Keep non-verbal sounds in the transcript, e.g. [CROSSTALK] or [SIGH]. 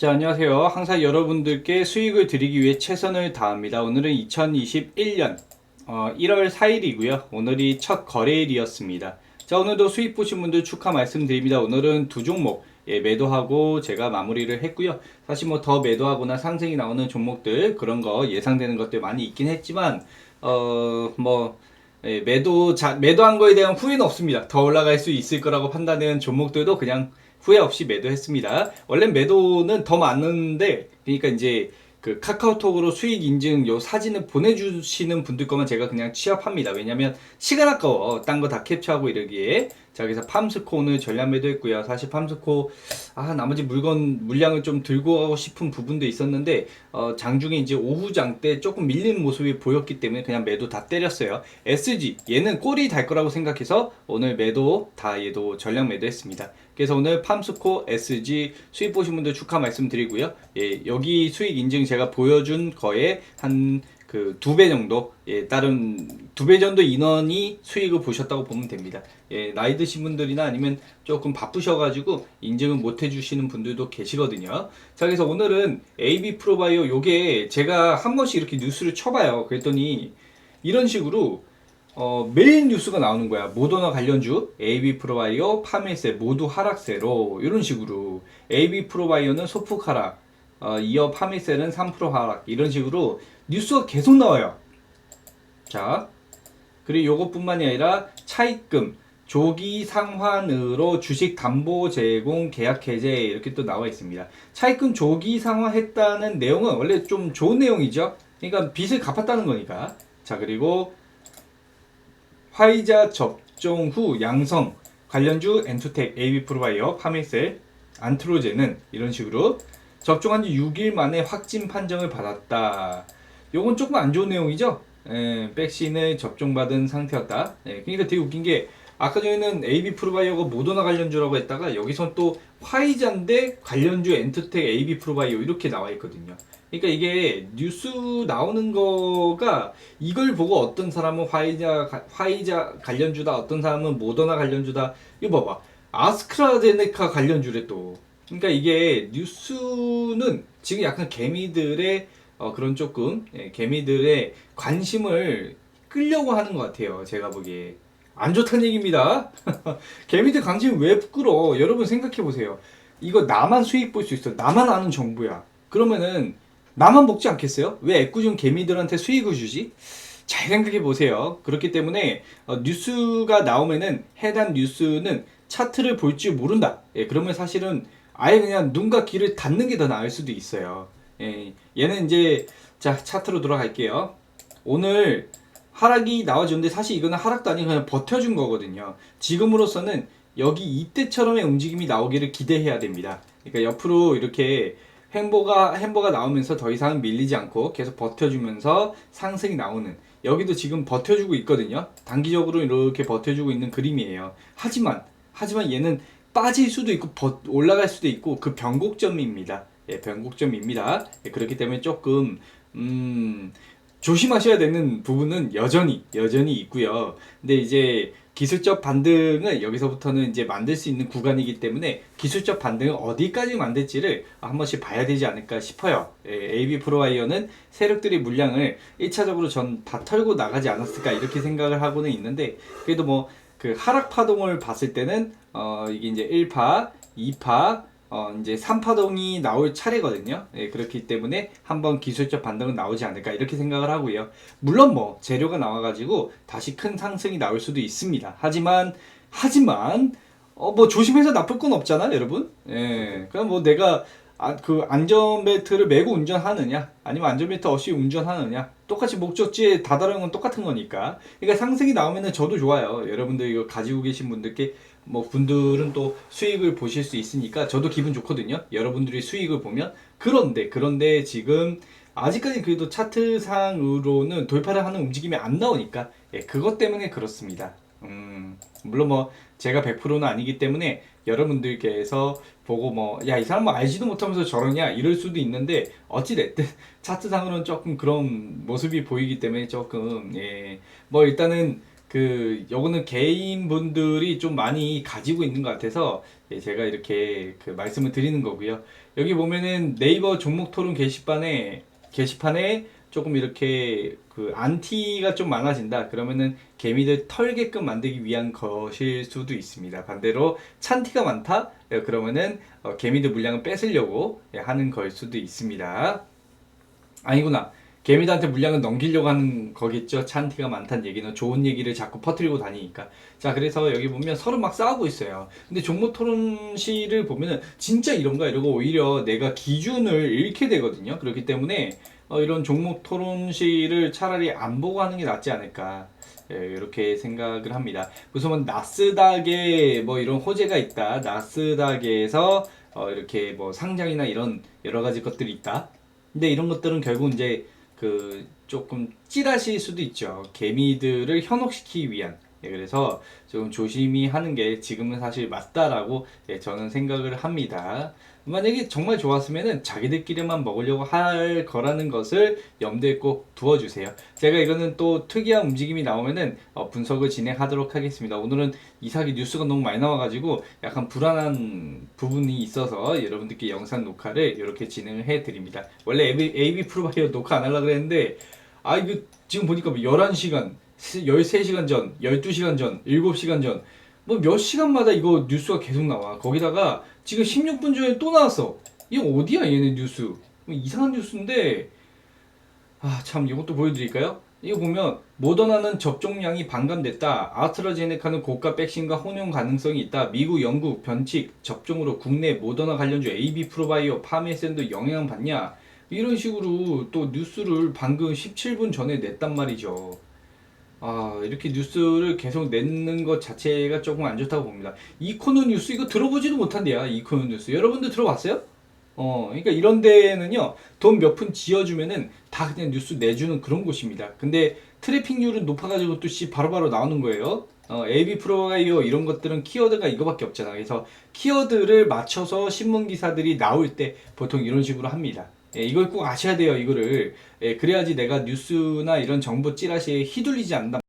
자, 안녕하세요. 항상 여러분들께 수익을 드리기 위해 최선을 다합니다. 오늘은 2021년 어, 1월 4일이고요. 오늘이 첫 거래일이었습니다. 자, 오늘도 수익 보신 분들 축하 말씀드립니다. 오늘은 두 종목 예, 매도하고 제가 마무리를 했고요. 사실 뭐 더 매도하거나 상승이 나오는 종목들 그런 거 예상되는 것들 많이 있긴 했지만 어뭐 예, 매도 자, 매도한 거에 대한 후회는 없습니다. 더 올라갈 수 있을 거라고 판단되는 종목들도 그냥 후회 없이 매도했습니다. 원래 매도는 더 많은데 그러니까 이제 그 카카오톡으로 수익 인증 요 사진을 보내주시는 분들 거만 제가 그냥 취합합니다. 왜냐면 시간 아까워. 딴 거 다 캡처하고 이러기에. 자, 그래서 팜스코 오늘 전략 매도 했고요. 사실 팜스코, 아, 나머지 물건, 물량을 좀 들고 가고 싶은 부분도 있었는데, 어, 장중에 이제 오후장 때 조금 밀리는 모습이 보였기 때문에 그냥 매도 다 때렸어요. SG, 얘는 꼴이 달 거라고 생각해서 오늘 매도 다 얘도 전략 매도했습니다. 그래서 오늘 팜스코 SG 수익 보신 분들 축하 말씀드리고요. 예, 여기 수익 인증 제가 보여준 거에 한 그 두 배 정도, 예, 다른 두 배 정도 인원이 수익을 보셨다고 보면 됩니다. 예, 나이 드신 분들이나 아니면 조금 바쁘셔가지고 인증을 못 해주시는 분들도 계시거든요. 자, 그래서 오늘은 AB 프로바이오 요게 제가 한 번씩 이렇게 뉴스를 쳐봐요. 그랬더니 이런 식으로 어, 매일 뉴스가 나오는 거야. 모더나 관련주, AB 프로바이오, 파메세 모두 하락세로 이런 식으로 AB 프로바이오는 소폭 하락, 어, 이어 파메셀은 3% 하락 이런 식으로 뉴스가 계속 나와요. 자, 그리고 요것뿐만이 아니라 차입금, 조기 상환으로 주식 담보 제공 계약 해제 이렇게 또 나와 있습니다. 차입금 조기 상환했다는 내용은 원래 좀 좋은 내용이죠. 그러니까 빚을 갚았다는 거니까. 자, 그리고 화이자 접종 후 양성 관련주 엔투텍, AB 프로바이어, 파메셀, 안트로제는 이런 식으로 접종한 지 6일 만에 확진 판정을 받았다. 요건 조금 안 좋은 내용이죠? 예, 백신을 접종받은 상태였다. 예, 그러니까 되게 웃긴 게 아까 전에는 AB 프로바이오가 모더나 관련주라고 했다가 여기선 또 화이자인데 관련주 엔트텍 AB 프로바이오 이렇게 나와 있거든요. 그러니까 이게 뉴스 나오는 거가 이걸 보고 어떤 사람은 화이자 가- 화이자 관련주다, 어떤 사람은 모더나 관련주다. 이거 봐봐. 아스트라제네카 관련주래 또. 그러니까 이게 뉴스는 지금 약간 개미들의 어, 그런 조금 예, 개미들의 관심을 끌려고 하는 것 같아요. 제가 보기에 안 좋다는 얘기입니다. [LAUGHS] 개미들 관심 왜 끌어? 여러분 생각해 보세요. 이거 나만 수익 볼 수 있어. 나만 아는 정보야. 그러면은 나만 먹지 않겠어요? 왜 애꿎은 개미들한테 수익을 주지? 잘 생각해 보세요. 그렇기 때문에 어, 뉴스가 나오면은 해당 뉴스는 차트를 볼 줄 모른다. 예, 그러면 사실은 아예 그냥 눈과 귀를 닫는 게 더 나을 수도 있어요. 예, 얘는 이제 자 차트로 돌아갈게요. 오늘 하락이 나와줬는데 사실 이거는 하락도 아니고 그냥 버텨준 거거든요. 지금으로서는 여기 이때처럼의 움직임이 나오기를 기대해야 됩니다. 그러니까 옆으로 이렇게 햄버가 햄버가 나오면서 더 이상 밀리지 않고 계속 버텨주면서 상승이 나오는 여기도 지금 버텨주고 있거든요. 단기적으로 이렇게 버텨주고 있는 그림이에요. 하지만 하지만 얘는 빠질 수도 있고 버- 올라갈 수도 있고 그 변곡점입니다. 예, 변곡점입니다. 예, 그렇기 때문에 조금 음, 조심하셔야 되는 부분은 여전히 여전히 있고요. 근데 이제 기술적 반등은 여기서부터는 이제 만들 수 있는 구간이기 때문에 기술적 반등을 어디까지 만들지를 한 번씩 봐야 되지 않을까 싶어요. 예, AB 프로와이어는 세력들의 물량을 1차적으로 전 다 털고 나가지 않았을까 이렇게 생각을 하고는 있는데 그래도 뭐 그 하락 파동을 봤을 때는 어 이게 이제 1파, 2파, 어 이제 3파동이 나올 차례거든요. 예, 그렇기 때문에 한번 기술적 반등은 나오지 않을까 이렇게 생각을 하고요. 물론 뭐 재료가 나와가지고 다시 큰 상승이 나올 수도 있습니다. 하지만 하지만 어 뭐 조심해서 나쁠 건 없잖아, 여러분. 예, 그럼 뭐 내가 아, 그 안전벨트를 메고 운전하느냐, 아니면 안전벨트 없이 운전하느냐, 똑같이 목적지에 다다르는 건 똑같은 거니까. 그러니까 상승이 나오면은 저도 좋아요. 여러분들 이거 가지고 계신 분들께 뭐 분들은 또 수익을 보실 수 있으니까 저도 기분 좋거든요. 여러분들이 수익을 보면 그런데 그런데 지금 아직까지 그래도 차트상으로는 돌파를 하는 움직임이 안 나오니까 예, 그것 때문에 그렇습니다. 음, 물론 뭐 제가 100%는 아니기 때문에 여러분들께서 보고 뭐 야 이 사람 뭐 알지도 못하면서 저러냐 이럴 수도 있는데 어찌 됐든 차트상으로는 조금 그런 모습이 보이기 때문에 조금 예, 뭐 일단은 그 요거는 개인분들이 좀 많이 가지고 있는 것 같아서 예, 제가 이렇게 그 말씀을 드리는 거고요. 여기 보면은 네이버 종목 토론 게시판에 게시판에 조금 이렇게 그 안티가 좀 많아진다. 그러면은 개미들 털게끔 만들기 위한 것일 수도 있습니다. 반대로 찬티가 많다. 예, 그러면은 어, 개미들 물량을 뺏으려고 예, 하는 걸 수도 있습니다. 아니구나. 개미들한테 물량을 넘기려고 하는 거겠죠. 찬티가 많다는 얘기는 좋은 얘기를 자꾸 퍼뜨리고 다니니까. 자, 그래서 여기 보면 서로 막 싸우고 있어요. 근데 종목 토론실을 보면은 진짜 이런가 이러고 오히려 내가 기준을 잃게 되거든요. 그렇기 때문에 어, 이런 종목 토론실을 차라리 안 보고 하는 게 낫지 않을까. 예, 이렇게 생각을 합니다. 우선 나스닥에 뭐 이런 호재가 있다. 나스닥에서 어, 이렇게 뭐 상장이나 이런 여러 가지 것들이 있다. 근데 이런 것들은 결국 이제 그 조금 찌라실 수도 있죠. 개미들을 현혹시키기 위한. 예, 그래서 좀 조심히 하는 게 지금은 사실 맞다라고 예, 저는 생각을 합니다. 만약에 정말 좋았으면은 자기들끼리만 먹으려고 할 거라는 것을 염두에 꼭 두어주세요. 제가 이거는 또 특이한 움직임이 나오면은 어, 분석을 진행하도록 하겠습니다. 오늘은 이삭이 뉴스가 너무 많이 나와가지고 약간 불안한 부분이 있어서 여러분들께 영상 녹화를 이렇게 진행을 해드립니다. 원래 AB, AB 프로바이어 녹화 안 하려고 그랬는데 아 이거 지금 보니까 뭐 11시간, 13시간 전, 12시간 전, 7시간 전, 뭐 몇 시간마다 이거 뉴스가 계속 나와. 거기다가 지금 16분 전에 또 나왔어. 이거 어디야 얘네 뉴스? 뭐 이상한 뉴스인데 아 참 이것도 보여드릴까요? 이거 보면 모더나는 접종량이 반감됐다. 아스트라제네카는 고가 백신과 혼용 가능성이 있다. 미국, 영국 변칙 접종으로 국내 모더나 관련주 AB 프로바이오 파메센도 영향 받냐? 이런 식으로 또 뉴스를 방금 17분 전에 냈단 말이죠. 아, 이렇게 뉴스를 계속 내는 것 자체가 조금 안 좋다고 봅니다. 이코노 뉴스 이거 들어보지도 못한대요. 이코노 뉴스. 여러분들 들어봤어요? 어, 그러니까 이런 데는요, 돈 몇 푼 지어주면은 다 그냥 뉴스 내주는 그런 곳입니다. 근데 트래픽률은 높아가지고 또 씨 바로바로 나오는 거예요. 어, AB 프로가이어 이런 것들은 키워드가 이거밖에 없잖아. 그래서 키워드를 맞춰서 신문 기사들이 나올 때 보통 이런 식으로 합니다. 예, 이걸 꼭 아셔야 돼요, 이거를. 예, 그래야지 내가 뉴스나 이런 정보 찌라시에 휘둘리지 않는다.